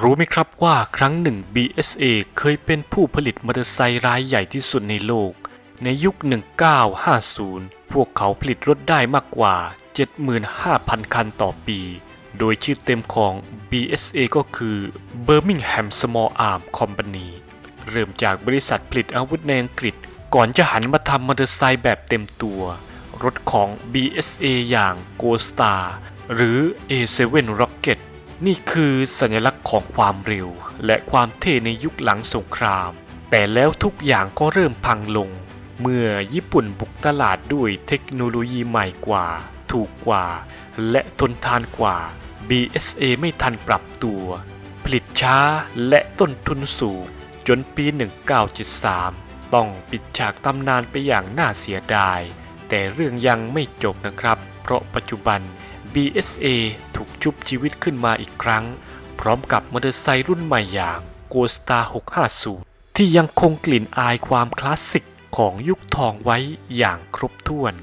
รู้ไหมครับว่าครั้งหนึ่ง BSA เคยเป็นผู้ผลิตมอเตอร์ไซค์รายใหญ่ที่สุดในโลก ในยุค 1950 พวกเขาผลิตรถได้มากกว่า 75,000 คันต่อปี โดยชื่อเต็มของ BSA ก็คือ Birmingham Small Arm Company เริ่มจากบริษัทผลิตอาวุธในอังกฤษ ก่อนจะหันมาทำมอเตอร์ไซค์แบบเต็มตัว รถของ BSA อย่าง Go Star หรือ A7 Rocket นี่คือสัญลักษณ์ของความเร็ว และความเท่ในยุคหลังสงคราม แต่แล้วทุกอย่างก็เริ่มพังลง เมื่อญี่ปุ่นบุกตลาดด้วยเทคโนโลยีใหม่กว่า ถูกกว่า และทนทานกว่า BSA ไม่ทันปรับตัว ผลิตช้าและต้นทุนสูง จนปี 1973 ต้องปิดฉากตำนานไปอย่างน่าเสียดาย แต่เรื่องยังไม่จบนะครับ เพราะปัจจุบัน BSA ถูกชุบชีวิตขึ้นมาอีกครั้ง พร้อมกับมอเตอร์ไซค์รุ่นใหม่อย่าง g o s t a r 650 ที่ยังคงกลิ่นอายความคลาสสิกของยุคทองไว้อย่างครบถ้วน